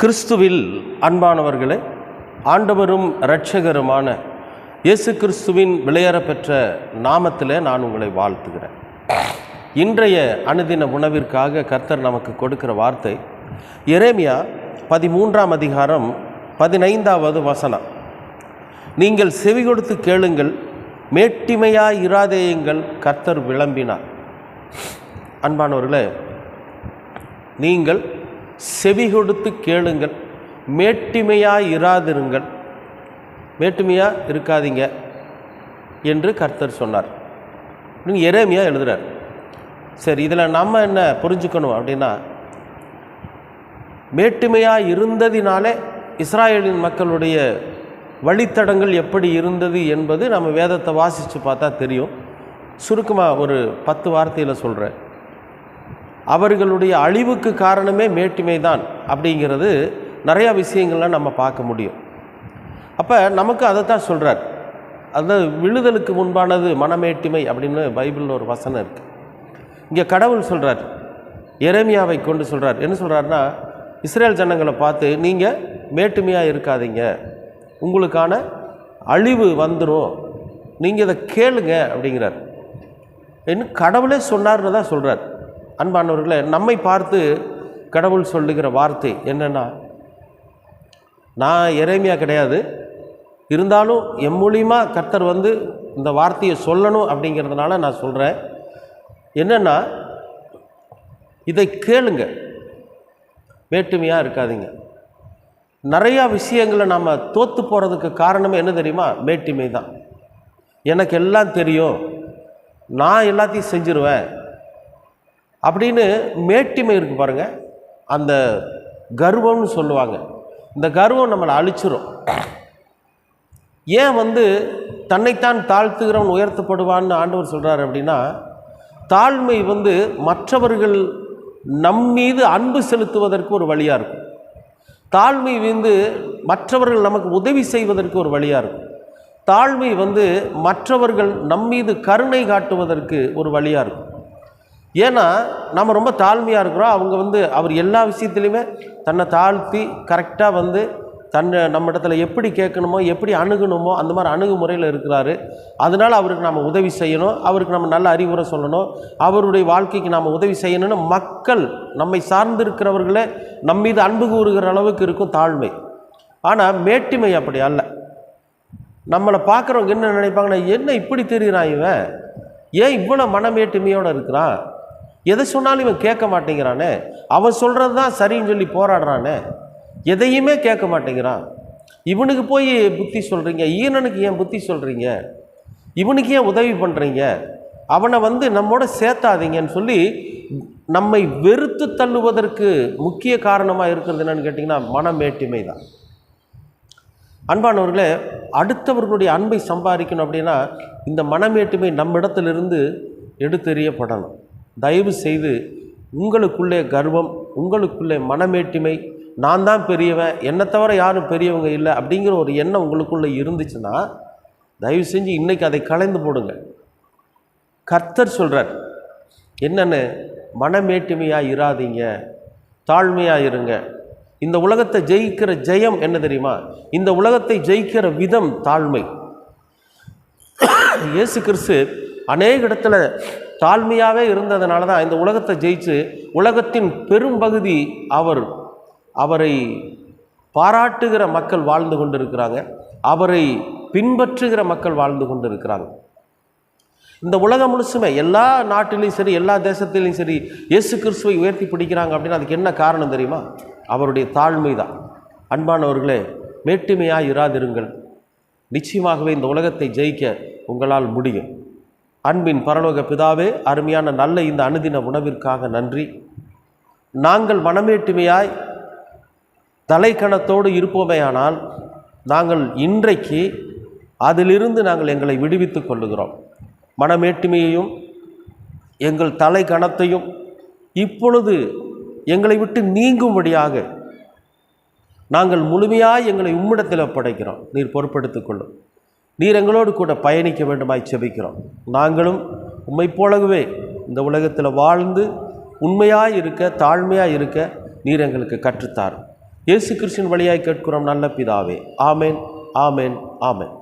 கிறிஸ்துவில் அன்பானவர்களே ஆண்டவரும் இரட்சகருமான இயேசு கிறிஸ்துவின் விளையாடப்பெற்ற நாமத்திலே நான் உங்களை வாழ்த்துகிறேன். இன்றைய அனுதின உணவிற்காக கர்த்தர் நமக்கு கொடுக்கிற வார்த்தை எரேமியா பதிமூன்றாம் அதிகாரம் பதினைந்தாவது வசனம். நீங்கள் செவி கொடுத்து கேளுங்கள் மேட்டிமையாய் இராதேயுங்கள் கர்த்தர் விளம்பினார். அன்பானவர்களே நீங்கள் செவி கொடுத்து கேளுங்கள். மேட்டிமையாக இராதிருங்கள். மேட்டுமையாக இருக்காதீங்க என்று கர்த்தர் சொன்னார். நீங்கள் எரேமியா எழுதுகிறார் சரி இதில் நம்ம என்ன புரிஞ்சுக்கணும் அப்படின்னா மேட்டுமையாக இருந்ததினாலே இஸ்ராயலின் மக்களுடைய வழித்தடங்கள் எப்படி இருந்தது என்பது நம்ம வேதத்தை வாசித்து பார்த்தா தெரியும். சுருக்கமாக ஒரு பத்து வார்த்தையில் சொல்கிறேன் அவர்களுடைய அழிவுக்கு காரணமே மேட்டுமை தான் அப்படிங்கிறது நிறையா விஷயங்கள்லாம் நம்ம பார்க்க முடியும். அப்போ நமக்கு அதை தான் சொல்கிறார் அந்த விழுதலுக்கு முன்பானது மனமேட்டிமை அப்படின்னு பைபிளில் ஒரு வசனம் இருக்குது இங்கே கடவுள் சொல்கிறார் எரேமியாவை கொண்டு சொல்கிறார் என்ன சொல்கிறாருன்னா இஸ்ரேல் ஜனங்களை பார்த்து நீங்கள் மேட்டுமையாக இருக்காதீங்க. உங்களுக்கான அழிவு வந்துடும் நீங்கள் இதை கேளுங்க அப்படிங்கிறார். என்ன கடவுளே சொன்னார்னு தான் சொல்கிறார் அன்பானவர்களை நம்மை பார்த்து கடவுள் சொல்லுகிற வார்த்தை என்னென்னா நான் இறைமையாக கிடையாது. இருந்தாலும் என் மூலியமாக கர்த்தர் வந்து இந்த வார்த்தையை சொல்லணும் அப்படிங்கிறதுனால நான் சொல்கிறேன் என்னென்னா இதை கேளுங்க. வேற்றுமையாக இருக்காதீங்க. நிறையா விஷயங்களை நம்ம தோற்று போகிறதுக்கு காரணமே என்ன தெரியுமா? வேற்றுமை தான். எனக்கு எல்லாம் தெரியும். நான் எல்லாத்தையும் செஞ்சிருவேன். அப்படின்னு மேட்டிமை இருக்கு பாருங்க. அந்த கர்வம்னு சொல்லுவாங்க. இந்த கர்வம் நம்மளை அழிச்சிரும். ஏன் வந்து தன்னைத்தான் தாழ்த்துகிறவன் உயர்த்தப்படுவான்னு ஆண்டவர் சொல்கிறார் அப்படின்னா தாழ்மை வந்து மற்றவர்கள் நம் மீது அன்பு செலுத்துவதற்கு ஒரு வழியாக இருக்கும். தாழ்மை வந்து மற்றவர்கள் நமக்கு உதவி செய்வதற்கு ஒரு வழியாக இருக்கும். தாழ்மை வந்து மற்றவர்கள் நம் மீது கருணை காட்டுவதற்கு ஒரு வழியாக இருக்கும். ஏன்னா நம்ம ரொம்ப தாழ்மையாக இருக்கிறோம். அவங்க வந்து அவர் எல்லா விஷயத்துலையுமே தன்னை தாழ்த்தி கரெக்டாக வந்து தன்னை நம்ம இடத்துல எப்படி கேட்கணுமோ எப்படி அணுகணுமோ அந்த மாதிரி அணுகுமுறையில் இருக்கிறாரு. அதனால் அவருக்கு நம்ம உதவி செய்யணும். அவருக்கு நம்ம நல்ல அறிவுரை சொல்லணும். அவருடைய வாழ்க்கைக்கு நாம் உதவி செய்யணும்னு மக்கள் நம்மை சார்ந்திருக்கிறவர்களே நம் மீது அன்பு கூறுகிற அளவுக்கு இருக்கும் தாழ்மை. ஆனால் மேட்டிமை அப்படி அல்ல. நம்மளை பார்க்குறவங்க என்ன நினைப்பாங்கன்னா என்ன இப்படி தெரிகிறான் இவன்? ஏன் இவ்வளோ மனமேட்டுமையோடு இருக்கிறான்? எதை சொன்னாலும் இவன் கேட்க மாட்டேங்கிறானே? அவன் சொல்கிறது தான் சரின்னு சொல்லி போராடுறானே? எதையுமே கேட்க மாட்டேங்கிறான். இவனுக்கு போய் புத்தி சொல்கிறீங்க ஈனனுக்கு ஏன் புத்தி சொல்கிறீங்க இவனுக்கு ஏன் உதவி பண்ணுறீங்க அவனை வந்து நம்மோட சேர்த்தாதீங்கன்னு சொல்லி நம்மை வெறுத்து தள்ளுவதற்கு முக்கிய காரணமாக இருக்கிறது என்னன்னு கேட்டிங்கன்னா மனமேட்டுமை தான் அன்பானவர்களே அடுத்தவர்களுடைய அன்பை சம்பாதிக்கணும் அப்படின்னா இந்த மனமேட்டுமை நம்மிடத்திலிருந்து எடுத்தெறியப்படணும். தயவு செய்து உங்களுக்குள்ளே கர்வம் உங்களுக்குள்ளே மனமேட்டுமை நான் தான் பெரியவன் என்னை தவிர யாரும் பெரியவங்க இல்லை அப்படிங்கிற ஒரு எண்ணம் உங்களுக்குள்ளே இருந்துச்சுன்னா தயவு செஞ்சு இன்றைக்கி அதை கலைந்து போடுங்க. கர்த்தர் சொல்கிறார் என்னென்னு? மனமேட்டுமையாக இராதீங்க தாழ்மையாக இருங்க. இந்த உலகத்தை ஜெயிக்கிற ஜெயம் என்ன தெரியுமா? இந்த உலகத்தை ஜெயிக்கிற விதம் தாழ்மை. இயேசு கிறிஸ்து அநேக இடத்துல தாழ்மையாகவே இருந்ததுனால தான் இந்த உலகத்தை ஜெயிச்சு உலகத்தின் பெரும்பகுதி அவர் அவரை பாராட்டுகிற மக்கள் வாழ்ந்து கொண்டு இருக்கிறாங்க அவரை பின்பற்றுகிற மக்கள் வாழ்ந்து கொண்டு இருக்கிறாங்க இந்த உலகம் முழுசுமே எல்லா நாட்டிலையும் சரி எல்லா தேசத்திலையும் சரி இயேசு கிறிஸ்துவை உயர்த்தி பிடிக்கிறாங்க அப்படின்னா அதுக்கு என்ன காரணம் தெரியுமா? அவருடைய தாழ்மை தான் அன்பானவர்களே மேட்டுமையாக இராதிருங்கள். நிச்சயமாகவே இந்த உலகத்தை ஜெயிக்க உங்களால் முடியும். அன்பின் பரலோக பிதாவே அருமையான நல்ல இந்த அனுதின உணவிற்காக நன்றி. நாங்கள் மனமேட்டுமையாய் தலைக்கணத்தோடு இருப்போமேயானால் நாங்கள் இன்றைக்கு அதிலிருந்து நாங்கள் எங்களை விடுவித்து கொள்ளுகிறோம். மனமேட்டுமையையும் எங்கள் தலை கணத்தையும் இப்பொழுது எங்களை விட்டு நீங்கும்படியாக நாங்கள் முழுமையாய் எங்களை உம்மிடத்தில் படைக்கிறோம் நீர் பொறுப்படுத்திக் கொள்ளும். நீர் எங்களோடு கூட பயணிக்க வேண்டுமாய் செபிக்கிறோம். நாங்களும் உம்மை போலவே இந்த உலகத்தில் வாழ்ந்து உண்மையாக இருக்க தாழ்மையாக இருக்க நீர் எங்களுக்கு கற்றுத்தார் இயேசு கிறிஸ்டின் வழியாய் கேட்கிறோம் நல்ல பிதாவே. ஆமேன் ஆமேன் ஆமேன்.